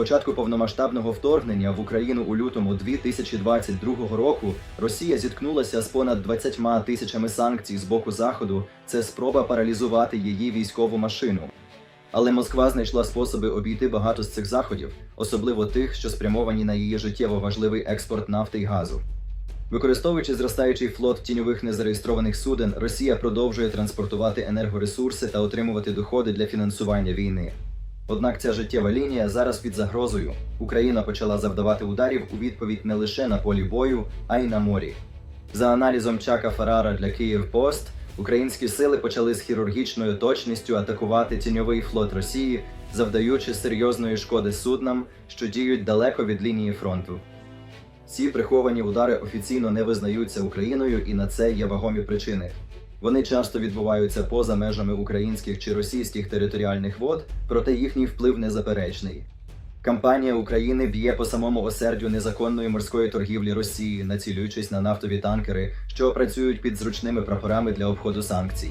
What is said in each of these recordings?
початку повномасштабного вторгнення в Україну у лютому 2022 року Росія зіткнулася з понад 20 тисячами санкцій з боку Заходу. Це спроба паралізувати її військову машину. Але Москва знайшла способи обійти багато з цих заходів, особливо тих, що спрямовані на її життєво важливий експорт нафти й газу. Використовуючи зростаючий флот тіньових незареєстрованих суден, Росія продовжує транспортувати енергоресурси та отримувати доходи для фінансування війни. Однак ця життєва лінія зараз під загрозою. Україна почала завдавати ударів у відповідь не лише на полі бою, а й на морі. За аналізом Чака Фарара для Київ Пост, українські сили почали з хірургічною точністю атакувати тіньовий флот Росії, завдаючи серйозної шкоди суднам, що діють далеко від лінії фронту. Ці приховані удари офіційно не визнаються Україною, і на це є вагомі причини. Вони часто відбуваються поза межами українських чи російських територіальних вод, проте їхній вплив незаперечний. Кампанія України б'є по самому осердю незаконної морської торгівлі Росії, націлюючись на нафтові танкери, що працюють під зручними прапорами для обходу санкцій.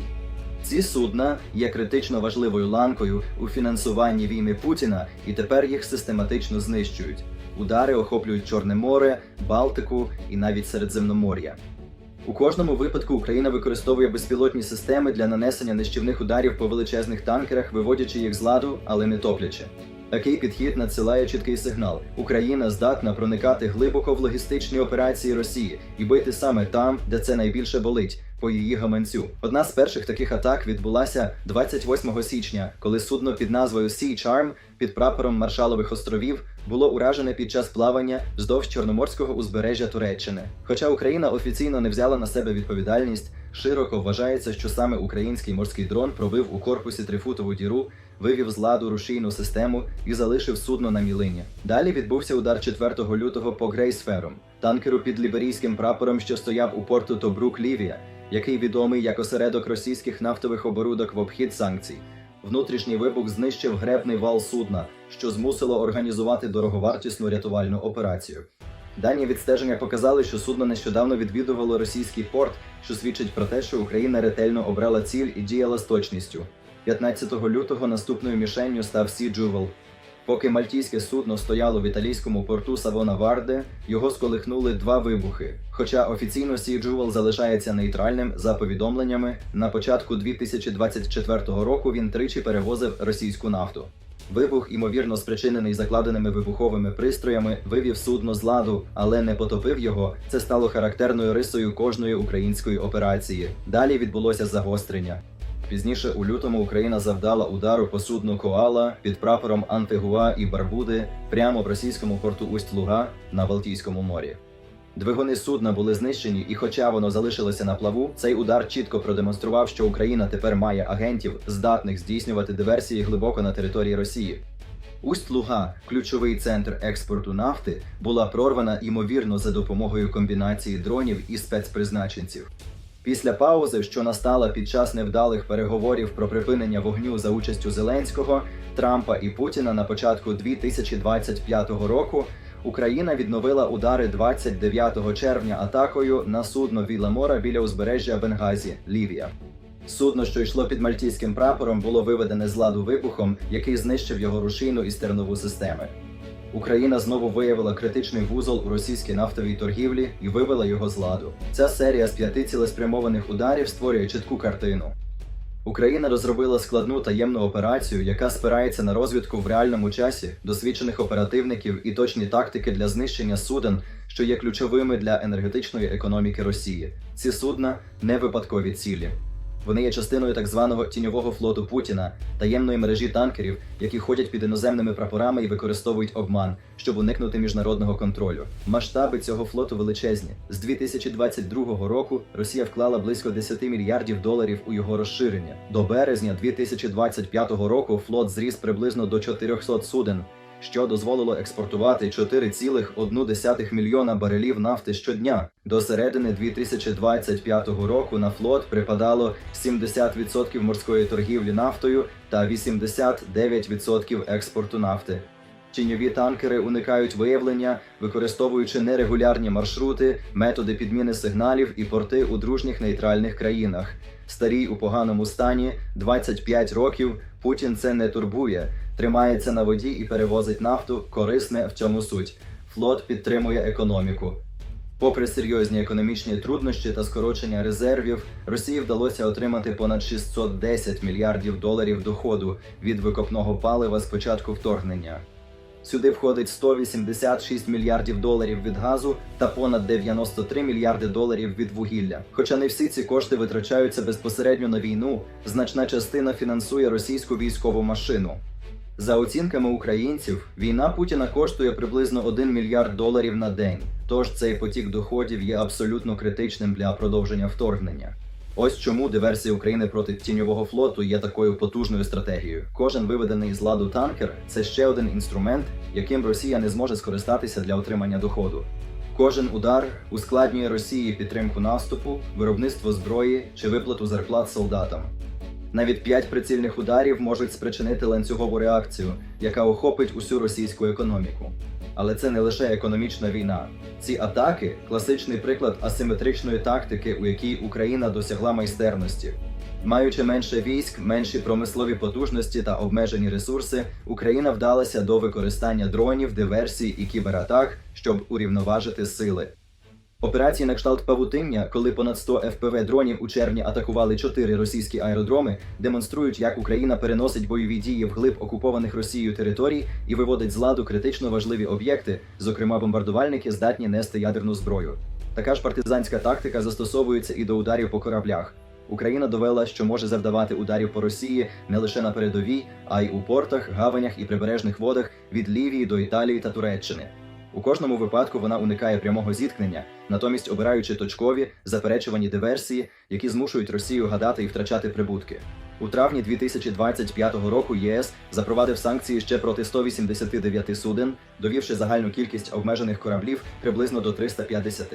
Ці судна є критично важливою ланкою у фінансуванні війни Путіна, і тепер їх систематично знищують. Удари охоплюють Чорне море, Балтику і навіть Середземномор'я. У кожному випадку Україна використовує безпілотні системи для нанесення нищівних ударів по величезних танкерах, виводячи їх з ладу, але не топлячи. Такий підхід надсилає чіткий сигнал: Україна здатна проникати глибоко в логістичні операції Росії і бити саме там, де це найбільше болить, по її гаманцю. Одна з перших таких атак відбулася 28 січня, коли судно під назвою Sea Charm під прапором Маршалових островів було уражене під час плавання вздовж Чорноморського узбережжя Туреччини. Хоча Україна офіційно не взяла на себе відповідальність, широко вважається, що саме український морський дрон пробив у корпусі трифутову діру, вивів з ладу рушійну систему і залишив судно на мілині. Далі відбувся удар 4 лютого по Грейсфером, танкеру під ліберійським прапором, що стояв у порту Тобрук Лівія, який відомий як осередок російських нафтових оборудок в обхід санкцій. Внутрішній вибух знищив гребний вал судна, що змусило організувати дороговартісну рятувальну операцію. Дані відстеження показали, що судно нещодавно відвідувало російський порт, що свідчить про те, що Україна ретельно обрала ціль і діяла з точністю. 15 лютого наступною мішенню став Сі Джувел. Поки мальтійське судно стояло в італійському порту Савона Варде, його сколихнули два вибухи. Хоча офіційно Сі Джувел залишається нейтральним за повідомленнями, на початку 2024 року він тричі перевозив російську нафту. Вибух, ймовірно, спричинений закладеними вибуховими пристроями, вивів судно з ладу, але не потопив його. Це стало характерною рисою кожної української операції. Далі відбулося загострення. Пізніше у лютому Україна завдала удару по судну Коала під прапором Антигуа і Барбуди прямо в російському порту Усть-Луга на Балтійському морі. Двигуни судна були знищені, і хоча воно залишилося на плаву, цей удар чітко продемонстрував, що Україна тепер має агентів, здатних здійснювати диверсії глибоко на території Росії. Усть-Луга, ключовий центр експорту нафти, була прорвана ймовірно за допомогою комбінації дронів і спецпризначенців. Після паузи, що настала під час невдалих переговорів про припинення вогню за участю Зеленського, Трампа і Путіна на початку 2025 року, Україна відновила удари 29 червня атакою на судно Віламора біля узбережжя Бенгазі, Лівія. Судно, що йшло під мальтійським прапором, було виведене з ладу вибухом, який знищив його рушійну і стернову системи. Україна знову виявила критичний вузол у російській нафтовій торгівлі і вивела його з ладу. Ця серія з п'яти цілеспрямованих ударів створює чітку картину. Україна розробила складну таємну операцію, яка спирається на розвідку в реальному часі, досвідчених оперативників і точні тактики для знищення суден, що є ключовими для енергетичної економіки Росії. Ці судна не випадкові цілі. Вони є частиною так званого тіньового флоту Путіна, таємної мережі танкерів, які ходять під іноземними прапорами і використовують обман, щоб уникнути міжнародного контролю. Масштаби цього флоту величезні. З 2022 року Росія вклала близько 10 мільярдів доларів у його розширення. До березня 2025 року флот зріс приблизно до 400 суден. Що дозволило експортувати 4,1 мільйона барелів нафти щодня. До середини 2025 року на флот припадало 70% морської торгівлі нафтою та 89% експорту нафти. Тіньові танкери уникають виявлення, використовуючи нерегулярні маршрути, методи підміни сигналів і порти у дружніх нейтральних країнах. Старій у поганому стані 25 років Путін це не турбує. Тримається на воді і перевозить нафту, корисне в цьому суть. Флот підтримує економіку. Попри серйозні економічні труднощі та скорочення резервів, Росії вдалося отримати понад 610 мільярдів доларів доходу від викопного палива з початку вторгнення. Сюди входить 186 мільярдів доларів від газу та понад 93 мільярди доларів від вугілля. Хоча не всі ці кошти витрачаються безпосередньо на війну, значна частина фінансує російську військову машину. За оцінками українців, війна Путіна коштує приблизно 1 мільярд доларів на день. Тож цей потік доходів є абсолютно критичним для продовження вторгнення. Ось чому диверсія України проти тіньового флоту є такою потужною стратегією. Кожен виведений з ладу танкер це ще один інструмент, яким Росія не зможе скористатися для отримання доходу. Кожен удар ускладнює Росії підтримку наступу, виробництво зброї чи виплату зарплат солдатам. Навіть п'ять прицільних ударів можуть спричинити ланцюгову реакцію, яка охопить усю російську економіку. Але це не лише економічна війна. Ці атаки класичний приклад асиметричної тактики, у якій Україна досягла майстерності. Маючи менше військ, менші промислові потужності та обмежені ресурси, Україна вдалася до використання дронів, диверсій і кібератак, щоб урівноважити сили. Операції на кшталт павутиння, коли понад 100 ФПВ дронів у червні атакували чотири російські аеродроми, демонструють, як Україна переносить бойові дії вглиб окупованих Росією територій і виводить з ладу критично важливі об'єкти, зокрема бомбардувальники, здатні нести ядерну зброю. Така ж партизанська тактика застосовується і до ударів по кораблях. Україна довела, що може завдавати ударів по Росії не лише на передовій, а й у портах, гаванях і прибережних водах від Лівії до Італії та Туреччини. У кожному випадку вона уникає прямого зіткнення, натомість обираючи точкові заперечувані диверсії, які змушують Росію гадати і втрачати прибутки. У травні 2025 року ЄС запровадив санкції ще проти 189 суден, довівши загальну кількість обмежених кораблів приблизно до 350.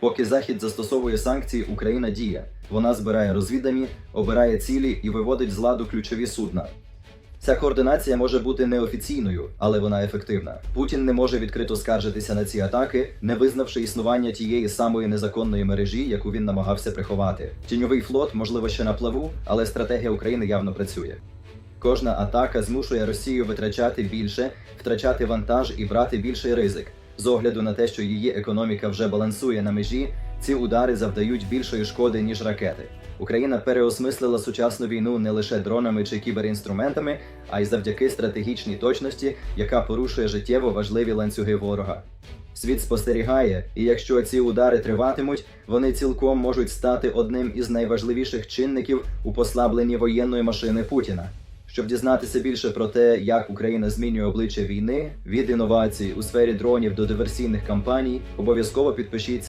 Поки Захід застосовує санкції, Україна діє. Вона збирає розвідані, обирає цілі і виводить з ладу ключові судна. Ця координація може бути неофіційною, але вона ефективна. Путін не може відкрито скаржитися на ці атаки, не визнавши існування тієї самої незаконної мережі, яку він намагався приховати. Тіньовий флот, можливо, ще на плаву, але стратегія України явно працює. Кожна атака змушує Росію витрачати більше, втрачати вантаж і брати більший ризик. З огляду на те, що її економіка вже балансує на межі, ці удари завдають більшої шкоди, ніж ракети. Україна переосмислила сучасну війну не лише дронами чи кіберінструментами, а й завдяки стратегічній точності, яка порушує життєво важливі ланцюги ворога. Світ спостерігає, і якщо ці удари триватимуть, вони цілком можуть стати одним із найважливіших чинників у послабленні воєнної машини Путіна. Щоб дізнатися більше про те, як Україна змінює обличчя війни від інновацій у сфері дронів до диверсійних кампаній, обов'язково підпишіться.